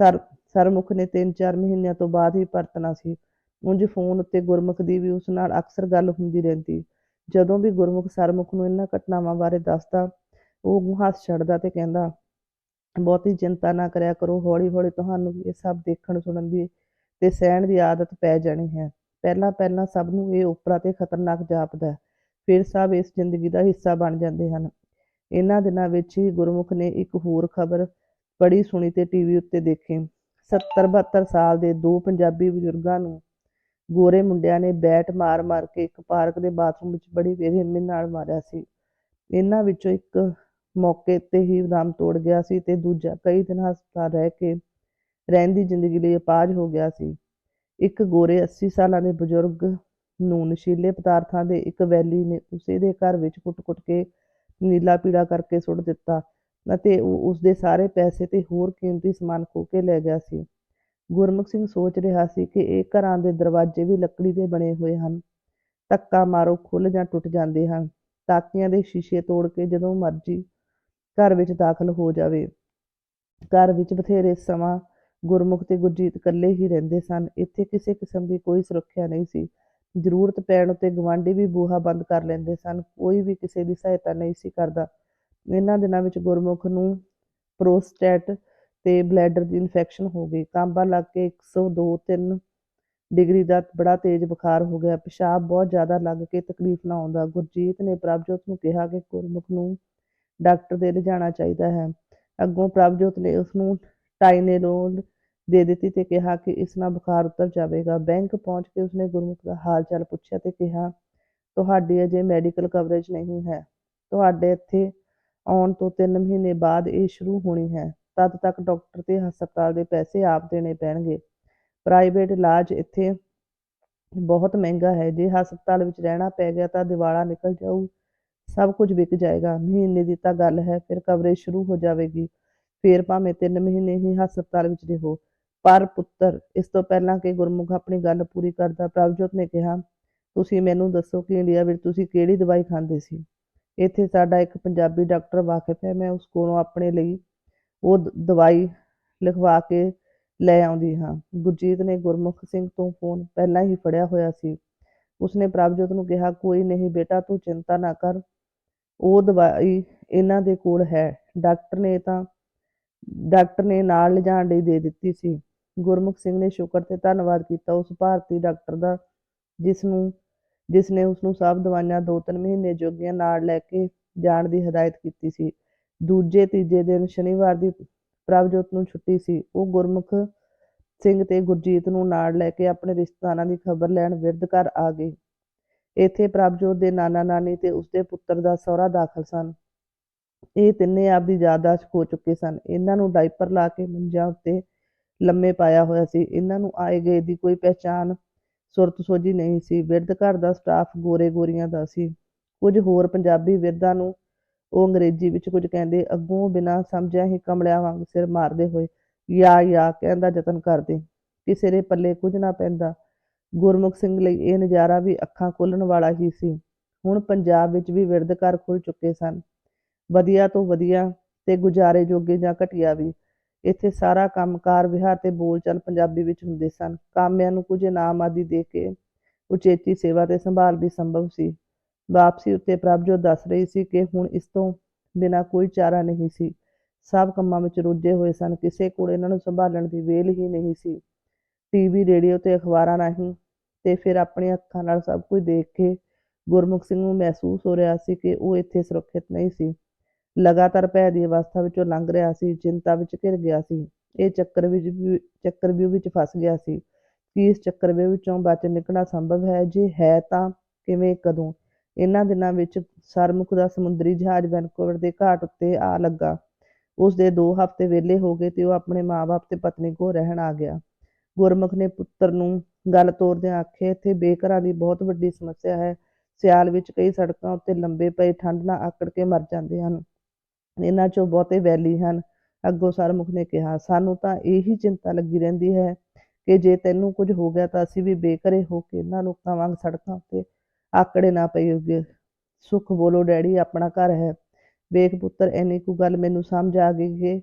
ਸਰ, ਸਰਮੁਖ ਨੇ ਤਿੰਨ ਚਾਰ ਮਹੀਨਿਆਂ ਤੋਂ ਬਾਅਦ ਹੀ ਪਰਤਣਾ ਸੀ। ਉਂਝ ਫੋਨ ਉੱਤੇ ਗੁਰਮੁਖ ਦੀ ਵੀ ਉਸ ਨਾਲ ਅਕਸਰ ਗੱਲ ਹੁੰਦੀ ਰਹਿੰਦੀ। ਜਦੋਂ ਵੀ ਗੁਰਮੁਖ ਸਰਮੁਖ ਨੂੰ ਇਹਨਾਂ ਘਟਨਾਵਾਂ ਬਾਰੇ ਦੱਸਦਾ, ਉਹ ਮੂੰਹ ਹੱਥ ਛੱਡਦਾ ਤੇ ਕਹਿੰਦਾ, ਬਹੁਤੀ ਚਿੰਤਾ ਨਾ ਕਰਿਆ ਕਰੋ। ਹੌਲੀ ਹੌਲੀ ਤੁਹਾਨੂੰ ਇਹ ਸਭ ਦੇਖਣ ਸੁਣਨ ਦੀ ਤੇ ਸਹਿਣ ਦੀ ਆਦਤ ਪੈ ਜਾਣੀ ਹੈ। ਪਹਿਲਾਂ ਪਹਿਲਾਂ ਸਭ ਨੂੰ ਇਹ ਉਪਰਾ ਤੇ ਖਤਰਨਾਕ ਜਾਪਦਾ ਹੈ। ਫਿਰ ਸਭ ਇਸ ਜ਼ਿੰਦਗੀ ਦਾ ਹਿੱਸਾ ਬਣ ਜਾਂਦੇ ਹਨ। ਇਹਨਾਂ ਦਿਨਾਂ ਵਿੱਚ ਹੀ ਗੁਰਮੁਖ ਨੇ ਇੱਕ ਹੋਰ ਖਬਰ ਪੜ੍ਹੀ, ਸੁਣੀ ਤੇ ਟੀਵੀ ਉੱਤੇ ਦੇਖੀ। 70 72 ਸਾਲ ਦੇ ਦੋ ਪੰਜਾਬੀ ਬਜ਼ੁਰਗਾਂ ਨੂੰ ਗੋਰੇ ਮੁੰਡਿਆਂ ਨੇ ਬੈਟ ਮਾਰ ਮਾਰ ਕੇ ਇੱਕ ਪਾਰਕ ਦੇ ਬਾਥਰੂਮ ਵਿੱਚ ਬੜੀ ਬੇਰਹਿਮੀ ਨਾਲ ਮਾਰਿਆ ਸੀ। ਇਹਨਾਂ ਵਿੱਚੋਂ ਇੱਕ ਮੌਕੇ ਤੇ ਹੀ ਦਮ ਤੋੜ ਗਿਆ ਸੀ ਤੇ ਦੂਜਾ ਕਈ ਦਿਨ ਹਸਪਤਾਲ ਰਹਿ ਕੇ ਰਹਿੰਦੀ ਜ਼ਿੰਦਗੀ ਲਈ ਅਪਾਜ ਹੋ ਗਿਆ ਸੀ। ਇੱਕ ਗੋਰੇ 80 ਸਾਲਾਂ ਦੇ ਬਜ਼ੁਰਗ ਨੂੰ ਨਸ਼ੀਲੇ ਪਦਾਰਥਾਂ ਦੇ ਇੱਕ ਵੈਲੀ ਨੇ ਉਸੇ ਦੇ ਘਰ ਵਿੱਚ ਕੁੱਟ-ਕੁੱਟ ਕੇ ਨੀਲਾ ਪੀੜਾ ਕਰਕੇ ਸੁੱਟ ਦਿੱਤਾ ਅਤੇ ਉਹ ਉਸਦੇ ਸਾਰੇ ਪੈਸੇ ਤੇ ਹੋਰ ਕੀਮਤੀ ਸਮਾਨ ਖੋ ਕੇ ਲੈ ਗਿਆ ਸੀ। ਗੁਰਮੁਖ ਸਿੰਘ ਸੋਚ ਰਿਹਾ ਸੀ ਕਿ ਇਹ ਘਰਾਂ ਦੇ ਦਰਵਾਜ਼ੇ ਵੀ ਲੱਕੜੀ ਦੇ ਬਣੇ ਹੋਏ ਹਨ। ਧੱਕਾ ਮਾਰੋ ਖੁੱਲ ਜਾਂ ਟੁੱਟ ਜਾਂਦੇ ਹਨ। ਤਾਕੀਆਂ ਦੇ ਸ਼ੀਸ਼ੇ ਤੋੜ ਕੇ ਜਦੋਂ ਮਰਜ਼ੀ ਘਰ ਵਿੱਚ ਦਾਖਲ ਹੋ ਜਾਵੇ। ਘਰ ਵਿੱਚ ਬਥੇਰੇ ਸਮਾਂ ਗੁਰਮੁਖ ਤੇ ਗੁਰਜੀਤ ਇਕੱਲੇ ਹੀ ਰਹਿੰਦੇ ਸਨ। ਇੱਥੇ ਕਿਸੇ ਕਿਸਮ ਦੀ ਕੋਈ ਸੁਰੱਖਿਆ ਨਹੀਂ ਸੀ। ਜ਼ਰੂਰਤ ਪੈਣ ਉੱਤੇ ਗਵਾਂਢੀ ਵੀ ਬੂਹਾ ਬੰਦ ਕਰ ਲੈਂਦੇ ਸਨ। ਕੋਈ ਵੀ ਕਿਸੇ ਦੀ ਸਹਾਇਤਾ ਨਹੀਂ ਸੀ ਕਰਦਾ। ਇਹਨਾਂ ਦਿਨਾਂ ਵਿੱਚ ਗੁਰਮੁਖ ਨੂੰ ਪ੍ਰੋਸਟੇਟ ਤੇ ਬਲੈਡਰ ਦੀ ਇਨਫੈਕਸ਼ਨ ਹੋ ਗਈ। ਕਾਂਬਾ ਲੱਗ ਕੇ 102 3 ਡਿਗਰੀ ਦਾ ਬੜਾ ਤੇਜ਼ ਬੁਖਾਰ ਹੋ ਗਿਆ। ਪਿਸ਼ਾਬ ਬਹੁਤ ਜ਼ਿਆਦਾ ਲੱਗ ਕੇ ਤਕਲੀਫ ਨਾ ਆਉਂਦਾ। ਗੁਰਜੀਤ ਨੇ ਪ੍ਰਭਜੋਤ ਨੂੰ ਕਿਹਾ ਕਿ ਗੁਰਮੁਖ ਨੂੰ ਡਾਕਟਰ ਦੇ ਲਿਜਾਣਾ ਚਾਹੀਦਾ ਹੈ। ਅੱਗੋਂ ਪ੍ਰਭਜੋਤ ਨੇ ਉਸ ਨੂੰ ਟਾਈਨੇਲੋਲ ਦੇ ਦਿੱਤੀ ਤੇ ਕਿਹਾ ਕਿ ਇਸ ਨਾਲ ਬੁਖਾਰ ਉਤਰ ਜਾਵੇਗਾ। ਬੈਂਕ ਪਹੁੰਚ ਕੇ ਉਸਨੇ ਗੁਰਮੁਖ ਦਾ ਹਾਲ ਚਾਲ ਪੁੱਛਿਆ ਤੇ ਕਿਹਾ, ਤੁਹਾਡੀ ਅਜੇ ਮੈਡੀਕਲ ਕਵਰੇਜ ਨਹੀਂ ਹੈ। ਤੁਹਾਡੇ ਇੱਥੇ ਆਉਣ ਤੋਂ 3 ਮਹੀਨੇ ਬਾਅਦ ਇਹ ਸ਼ੁਰੂ ਹੋਣੀ ਹੈ। ਤਦ ਤੱਕ ਡਾਕਟਰ ਤੇ ਹਸਪਤਾਲ ਦੇ ਪੈਸੇ ਆਪ ਦੇਣੇ ਪੈਣਗੇ। ਪ੍ਰਾਈਵੇਟ ਇਲਾਜ ਇੱਥੇ ਬਹੁਤ ਮਹਿੰਗਾ ਹੈ। ਜੇ ਹਸਪਤਾਲ ਵਿੱਚ ਰਹਿਣਾ ਪੈ ਗਿਆ ਤਾਂ ਦਿਵਾਲਾ ਨਿਕਲ ਜਾਊ। ਸਭ ਕੁਝ ਵਿਕ ਜਾਏਗਾ। ਮਹੀਨੇ ਦੀ ਤਾਂ ਗੱਲ ਹੈ, ਫਿਰ ਕਵਰੇਜ ਸ਼ੁਰੂ ਹੋ ਜਾਵੇਗੀ। ਫੇਰ ਭਾਵੇਂ 3 ਮਹੀਨੇ ਹੀ ਹਸਪਤਾਲ ਵਿੱਚ ਰਹੋ। ਪਰ ਪੁੱਤਰ, ਇਸ ਤੋਂ ਪਹਿਲਾਂ ਕਿ ਗੁਰਮੁਖ ਆਪਣੀ ਗੱਲ ਪੂਰੀ ਕਰਦਾ, ਪ੍ਰਭਜੋਤ ਨੇ ਕਿਹਾ, ਤੁਸੀਂ ਮੈਨੂੰ ਦੱਸੋ ਕਿ ਇੰਡੀਆ ਵਿੱਚ ਤੁਸੀਂ ਕਿਹੜੀ ਦਵਾਈ ਖਾਂਦੇ ਸੀ? ਇੱਥੇ ਸਾਡਾ ਇੱਕ ਪੰਜਾਬੀ ਡਾਕਟਰ ਵਾਕਿਫ ਹੈ, ਮੈਂ ਉਸ ਕੋਲੋਂ ਆਪਣੇ ਲਈ ਉਹ ਦਵਾਈ ਲਿਖਵਾ ਕੇ ਲੈ ਆਉਂਦੀ ਹਾਂ। ਗੁਰਜੀਤ ਨੇ ਗੁਰਮੁਖ ਸਿੰਘ ਤੋਂ ਫੋਨ ਪਹਿਲਾਂ ਹੀ ਫੜਿਆ ਹੋਇਆ ਸੀ। ਉਸਨੇ ਪ੍ਰਭਜੋਤ ਨੂੰ ਕਿਹਾ, ਕੋਈ ਨਹੀਂ ਬੇਟਾ, ਤੂੰ ਚਿੰਤਾ ਨਾ ਕਰ। ਉਹ ਦਵਾਈ ਇਹਨਾਂ ਦੇ ਕੋਲ ਹੈ। ਡਾਕਟਰ ਨੇ ਤਾਂ ਡਾਕਟਰ ਨੇ ਨਾਲ ਲਿਜਾਣ ਲਈ ਦੇ ਦਿੱਤੀ ਸੀ। ਗੁਰਮੁਖ ਸਿੰਘ ਨੇ ਸ਼ੁਕਰ ਤੇ ਧੰਨਵਾਦ ਕੀਤਾ ਉਸ ਭਾਰਤੀ ਡਾਕਟਰ ਦਾ, ਜਿਸ ਨੂੰ, ਜਿਸ ਨੇ ਉਸ ਨੂੰ ਸਭ ਦਵਾਈਆਂ ਦੋ ਤਿੰਨ ਮਹੀਨੇ ਜੋਗੀਆਂ ਨਾਲ ਲੈ ਕੇ ਜਾਣ ਦੀ ਹਦਾਇਤ ਕੀਤੀ ਸੀ। ਦੂਜੇ, ਤੀਜੇ ਦਿਨ ਸ਼ਨੀਵਾਰ ਦੀ ਪ੍ਰਭਜੋਤ ਨੂੰ ਛੁੱਟੀ ਸੀ। ਉਹ ਗੁਰਮੁਖ ਸਿੰਘ ਤੇ ਗੁਰਜੀਤ ਨੂੰ ਨਾਲ ਲੈ ਕੇ ਆਪਣੇ ਰਿਸ਼ਤੇਦਾਰਾਂ ਦੀ ਖਬਰ ਲੈਣ ਵਿਰਧ ਘਰ ਆ ਗਏ। ਇੱਥੇ ਪ੍ਰਭਜੋਤ ਦੇ ਨਾਨਾ ਨਾਨੀ ਤੇ ਉਸਦੇ ਪੁੱਤਰ ਦਾ ਸਹੁਰਾ ਦਾਖਲ ਸਨ। ਇਹ ਤਿੰਨੇ ਆਪਦੀ ਯਾਦਾਸ਼ਤ ਖੋ ਚੁੱਕੇ ਸਨ। ਇਹਨਾਂ ਨੂੰ ਡਾਈਪਰ ਲਾ ਕੇ ਮੰਜਾ ਉੱਤੇ ਲੰਮੇ ਪਾਇਆ ਹੋਇਆ ਸੀ। ਇਹਨਾਂ ਨੂੰ ਆਏ ਗਏ ਦੀ ਕੋਈ ਪਹਿਚਾਣ ਸੁਰਤ ਸੋਝੀ ਨਹੀਂ ਸੀ। ਵਿਰਧ ਘਰ ਦਾ ਸਟਾਫ ਗੋਰੇ ਗੋਰੀਆਂ ਦਾ ਸੀ। ਕੁਝ ਹੋਰ ਪੰਜਾਬੀ ਵਿਰਧਾਂ ਨੂੰ ਉਹ ਅੰਗਰੇਜ਼ੀ ਵਿੱਚ ਕੁਝ ਕਹਿੰਦੇ, ਅੱਗੋਂ ਬਿਨਾਂ ਸਮਝਿਆ ਹੀ ਕਮਲਿਆਂ ਵਾਂਗ ਸਿਰ ਮਾਰਦੇ ਹੋਏ ਯਾ ਯਾ ਕਹਿਣ ਦਾ ਯਤਨ ਕਰਦੇ। ਕਿਸੇ ਦੇ ਪੱਲੇ ਕੁਝ ਨਾ ਪੈਂਦਾ। ਗੁਰਮੁਖ ਸਿੰਘ ਲਈ ਇਹ ਨਜ਼ਾਰਾ ਵੀ ਅੱਖਾਂ ਖੋਲਣ ਵਾਲਾ ਹੀ ਸੀ। ਹੁਣ ਪੰਜਾਬ ਵਿੱਚ ਵੀ ਵਿਰਧ ਘਰ ਖੁੱਲ ਚੁੱਕੇ ਸਨ। ਵਧੀਆ ਤੋਂ ਵਧੀਆ ਤੇ ਗੁਜ਼ਾਰੇ ਜੋਗੇ ਜਾਂ ਘਟੀਆ ਵੀ। ਇੱਥੇ ਸਾਰਾ ਕੰਮਕਾਰ, ਵਿਹਾਰ ਤੇ ਬੋਲਚਾਲ ਪੰਜਾਬੀ ਵਿੱਚ ਹੁੰਦੇ ਸਨ। ਕਾਮਿਆਂ ਨੂੰ ਕੁਝ ਇਨਾਮ ਆਦਿ ਦੇ ਕੇ ਉਚੇਚੀ ਸੇਵਾ ਤੇ ਸੰਭਾਲ ਵੀ ਸੰਭਵ ਸੀ। ਵਾਪਸੀ ਉੱਤੇ ਪ੍ਰਭਜੋਤ ਦੱਸ ਰਹੀ ਸੀ ਕਿ ਹੁਣ ਇਸ ਤੋਂ ਬਿਨਾਂ ਕੋਈ ਚਾਰਾ ਨਹੀਂ ਸੀ। ਸਭ ਕੰਮਾਂ ਵਿੱਚ ਰੁੱਝੇ ਹੋਏ ਸਨ। ਕਿਸੇ ਕੋਲ ਇਹਨਾਂ ਨੂੰ ਸੰਭਾਲਣ ਦੀ ਵੇਲ ਹੀ ਨਹੀਂ ਸੀ। ਟੀਵੀ ਰੇਡੀਓ ਤੇ ਅਖਬਾਰਾਂ ਰਾਹੀਂ ਤੇ ਫਿਰ ਆਪਣੀਆਂ ਅੱਖਾਂ ਨਾਲ ਸਭ ਕੁਝ ਦੇਖ ਕੇ ਗੁਰਮੁਖ ਸਿੰਘ ਨੂੰ ਮਹਿਸੂਸ ਹੋ ਰਿਹਾ ਸੀ ਕਿ ਉਹ ਇੱਥੇ ਸੁਰੱਖਿਅਤ ਨਹੀਂ ਸੀ। ਲਗਾਤਾਰ ਭੈ ਦੀ ਅਵਸਥਾ ਵਿੱਚੋਂ ਲੰਘ ਰਿਹਾ ਸੀ, ਚਿੰਤਾ ਵਿੱਚ ਘਿਰ ਗਿਆ ਸੀ। ਇਹ ਚੱਕਰ ਵਿੱਚ ਵੀ- ਚੱਕਰਵਿਊਹ ਵਿੱਚ ਫਸ ਗਿਆ ਸੀ ਕਿ ਇਸ ਚੱਕਰਵਿਊਹ ਵਿੱਚੋਂ ਬਚ ਨਿਕਲਣਾ ਸੰਭਵ ਹੈ। ਜੇ ਹੈ ਤਾਂ ਕਿਵੇਂ, ਕਦੋਂ? ਇਹਨਾਂ ਦਿਨਾਂ ਵਿੱਚ ਸਰਮੁਖ ਦਾ ਸਮੁੰਦਰੀ ਜਹਾਜ਼ ਵੈਨਕੂਵਰ ਦੇ ਘਾਟ ਉੱਤੇ ਆ ਲੱਗਾ। ਉਸ ਦੇ 2 ਹਫ਼ਤੇ ਵਿਹਲੇ ਹੋ ਗਏ ਤੇ ਉਹ ਆਪਣੇ ਮਾਂ-ਬਾਪ ਤੇ ਪਤਨੀ ਕੋਲ ਰਹਿਣ ਆ ਗਿਆ। ਗੁਰਮੁਖ ਨੇ ਪੁੱਤਰ ਨੂੰ ਗੱਲ ਤੋਰਦਿਆਂ ਆਖਿਆ, ਇੱਥੇ ਬੇਘਰਾਂ ਦੀ ਬਹੁਤ ਵੱਡੀ ਸਮੱਸਿਆ ਹੈ। ਸਿਆਲ ਵਿੱਚ ਕਈ ਸੜਕਾਂ ਉੱਤੇ ਲੰਬੇ ਪਏ ਠੰਡ ਨਾਲ ਆਕੜ ਕੇ ਮਰ ਜਾਂਦੇ ਹਨ। ਇਹਨਾਂ ਚੋਂ ਬਹੁਤੇ ਵੈਲੀ ਹਨ। ਅੱਗੋਂ ਸਰਮੁਖ ਨੇ ਕਿਹਾ, ਸਾਨੂੰ ਤਾਂ ਇਹੀ ਚਿੰਤਾ ਲੱਗੀ ਰਹਿੰਦੀ ਹੈ ਕਿ ਜੇ ਤੈਨੂੰ ਕੁਝ ਹੋ ਗਿਆ ਤਾਂ ਅਸੀਂ ਵੀ ਬੇਘਰੇ ਹੋ ਕੇ ਇਹਨਾਂ ਲੋਕਾਂ ਵਾਂਗ ਸੜਕਾਂ ਉੱਤੇ ਆਕੜੇ ਨਾ ਪਈਏ ਸੁਖ ਬੋਲੋ ਡੈਡੀ, ਆਪਣਾ ਘਰ ਹੈ। ਵੇਖ ਪੁੱਤਰ ਐਨੀ ਕੁ ਗੱਲ ਮੈਨੂੰ ਸਮਝ ਆ ਗਈ ਕਿ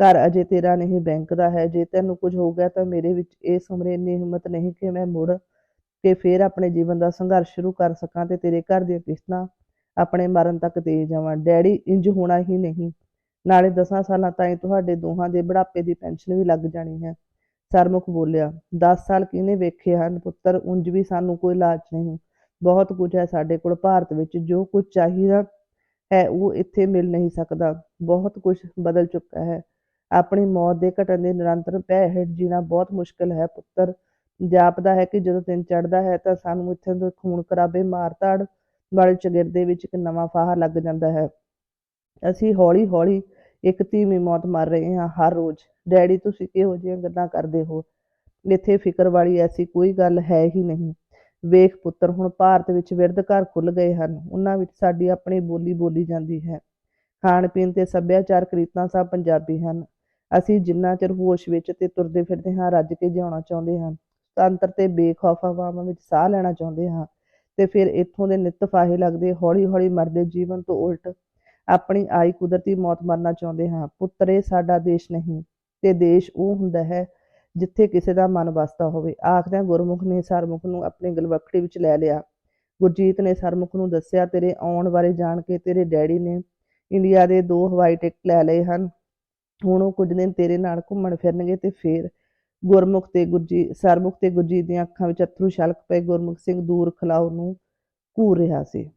ਘਰ ਅਜੇ ਤੇਰਾ ਨਹੀਂ, ਬੈਂਕ ਦਾ ਹੈ। ਜੇ ਤੈਨੂੰ ਕੁਝ ਹੋ ਗਿਆ ਤਾਂ ਮੇਰੇ ਵਿੱਚ ਇਸ ਉਮਰੇ ਇੰਨੀ ਹਿੰਮਤ ਨਹੀਂ ਕਿ ਮੈਂ ਮੁੜ ਕੇ ਫੇਰ ਆਪਣੇ ਜੀਵਨ ਦਾ ਸੰਘਰਸ਼ ਸ਼ੁਰੂ ਕਰ ਸਕਾਂ ਤੇ ਤੇਰੇ ਘਰ ਦੀਆਂ ਕਿਸ਼ਤਾਂ ਆਪਣੇ ਮਰਨ ਤੱਕ ਦੇ ਜਾਵਾਂ। ਡੈਡੀ ਇੰਜ ਹੋਣਾ ਹੀ ਨਹੀਂ। ਨਾਲੇ ਦਸਾਂ ਸਾਲਾਂ ਤਾਈਂ ਤੁਹਾਡੇ ਦੋਹਾਂ ਦੇ ਬੁਢਾਪੇ ਦੀ ਪੈਨਸ਼ਨ ਵੀ ਲੱਗ ਜਾਣੀ ਹੈ। ਸਰਮੁਖ ਬੋਲਿਆ 10 ਸਾਲ ਕਿਹਨੇ ਵੇਖੇ ਹਨ ਪੁੱਤਰ? ਉਂਝ ਵੀ ਸਾਨੂੰ ਕੋਈ ਲਾਲਚ ਨਹੀਂ। ਬਹੁਤ ਕੁਝ ਹੈ ਸਾਡੇ ਕੋਲ ਭਾਰਤ ਵਿੱਚ। ਜੋ ਕੁਝ ਚਾਹੀਦਾ ਹੈ ਉਹ ਇੱਥੇ ਮਿਲ ਨਹੀਂ ਸਕਦਾ। ਬਹੁਤ ਕੁਝ ਬਦਲ ਚੁੱਕਾ ਹੈ। ਆਪਣੀ ਮੌਤ ਦੇ ਘਟਨ ਦੇ ਨਿਰੰਤਰ ਭੈ ਹੇਠ ਜੀਣਾ ਬਹੁਤ ਮੁਸ਼ਕਲ ਹੈ ਪੁੱਤਰ। ਜਾਪਦਾ ਹੈ ਕਿ ਜਦੋਂ ਦਿਨ ਚੜ੍ਹਦਾ ਹੈ ਤਾਂ ਸਾਨੂੰ ਇੱਥੇ ਤੋਂ ਖੂਨ ਖਰਾਬੇ ਮਾਰ-ਧਾੜ ਵਾਲੇ ਚਗਿਰਦੇ ਵਿੱਚ ਇੱਕ ਨਵਾਂ ਫਾਹਾ ਲੱਗ ਜਾਂਦਾ ਹੈ। ਅਸੀਂ ਹੌਲੀ-ਹੌਲੀ ਇੱਕ ਧੀਮੀ ਮੌਤ ਮਰ ਰਹੇ ਹਾਂ ਹਰ ਰੋਜ਼। ਡੈਡੀ, ਤੁਸੀਂ ਕਿਹੋ ਜਿਹੀਆਂ ਗੱਲਾਂ ਕਰਦੇ ਹੋ? ਇੱਥੇ ਫਿਕਰ ਵਾਲੀ ਐਸੀ ਕੋਈ ਗੱਲ ਹੈ ਹੀ ਨਹੀਂ। ਵੇਖ ਪੁੱਤਰ, ਹੁਣ ਭਾਰਤ ਵਿੱਚ ਵਿਰਧ ਘਰ ਖੁੱਲ ਗਏ ਹਨ। ਉਹਨਾਂ ਵਿੱਚ ਸਾਡੀ ਆਪਣੀ ਬੋਲੀ ਬੋਲੀ ਜਾਂਦੀ ਹੈ। ਖਾਣ ਪੀਣ ਤੇ ਸੱਭਿਆਚਾਰਕ ਰੀਤਾਂ ਸਭ ਪੰਜਾਬੀ ਹਨ। ਅਸੀਂ ਜਿੰਨਾ ਚਿਰ ਹੋਸ਼ ਵਿੱਚ ਤੇ ਤੁਰਦੇ ਫਿਰਦੇ ਹਾਂ, ਰੱਜ ਕੇ ਜਿਉਣਾ ਚਾਹੁੰਦੇ ਹਾਂ। ਸੁਤੰਤਰ ਤੇ ਬੇਖੌਫ ਹਵਾਵਾਂ ਵਿੱਚ ਸਾਹ ਲੈਣਾ ਚਾਹੁੰਦੇ ਹਾਂ। ਤੇ ਫਿਰ ਇੱਥੋਂ ਦੇ ਨਿੱਤ ਫਾਹੇ ਲੱਗਦੇ ਹੌਲੀ ਹੌਲੀ ਮਰਦੇ ਜੀਵਨ ਤੋਂ ਉਲਟ ਆਪਣੀ ਆਈ ਕੁਦਰਤੀ ਮੌਤ ਮਰਨਾ ਚਾਹੁੰਦੇ ਹਾਂ। ਪੁੱਤਰ ਇਹ ਸਾਡਾ ਦੇਸ਼ ਨਹੀਂ, ਤੇ ਦੇਸ਼ ਉਹ ਹੁੰਦਾ ਹੈ ਜਿੱਥੇ ਕਿਸੇ ਦਾ ਮਨ ਵਸਦਾ ਹੋਵੇ। ਆਖਦਿਆਂ ਗੁਰਮੁਖ ਨੇ ਸਰਮੁਖ ਨੂੰ ਆਪਣੀ ਗਲਵੱਕੜੀ ਵਿੱਚ ਲੈ ਲਿਆ। ਗੁਰਜੀਤ ਨੇ ਸਰਮੁਖ ਨੂੰ ਦੱਸਿਆ, ਤੇਰੇ ਆਉਣ ਬਾਰੇ ਜਾਣ ਕੇ ਤੇਰੇ ਡੈਡੀ ਨੇ ਇੰਡੀਆ ਦੇ ਦੋ ਹਵਾਈ ਟਿਕਟ ਲੈ ਲਏ ਹਨ। ਹੁਣ ਉਹ ਕੁਝ ਦਿਨ ਤੇਰੇ ਨਾਲ ਘੁੰਮਣ ਫਿਰਨਗੇ ਤੇ ਫੇਰ ਗੁਰਮੁਖ ਤੇ ਗੁਰਜੀ ਸਰਮੁਖ ਤੇ ਗੁਰਜੀਤ ਦੀਆਂ ਅੱਖਾਂ ਵਿੱਚ ਅਥਰੂ ਛਲਕ ਪਏ, ਗੁਰਮੁਖ ਸਿੰਘ ਦੂਰ ਖਲਾਉ ਨੂੰ ਘੂਰ ਰਿਹਾ ਸੀ।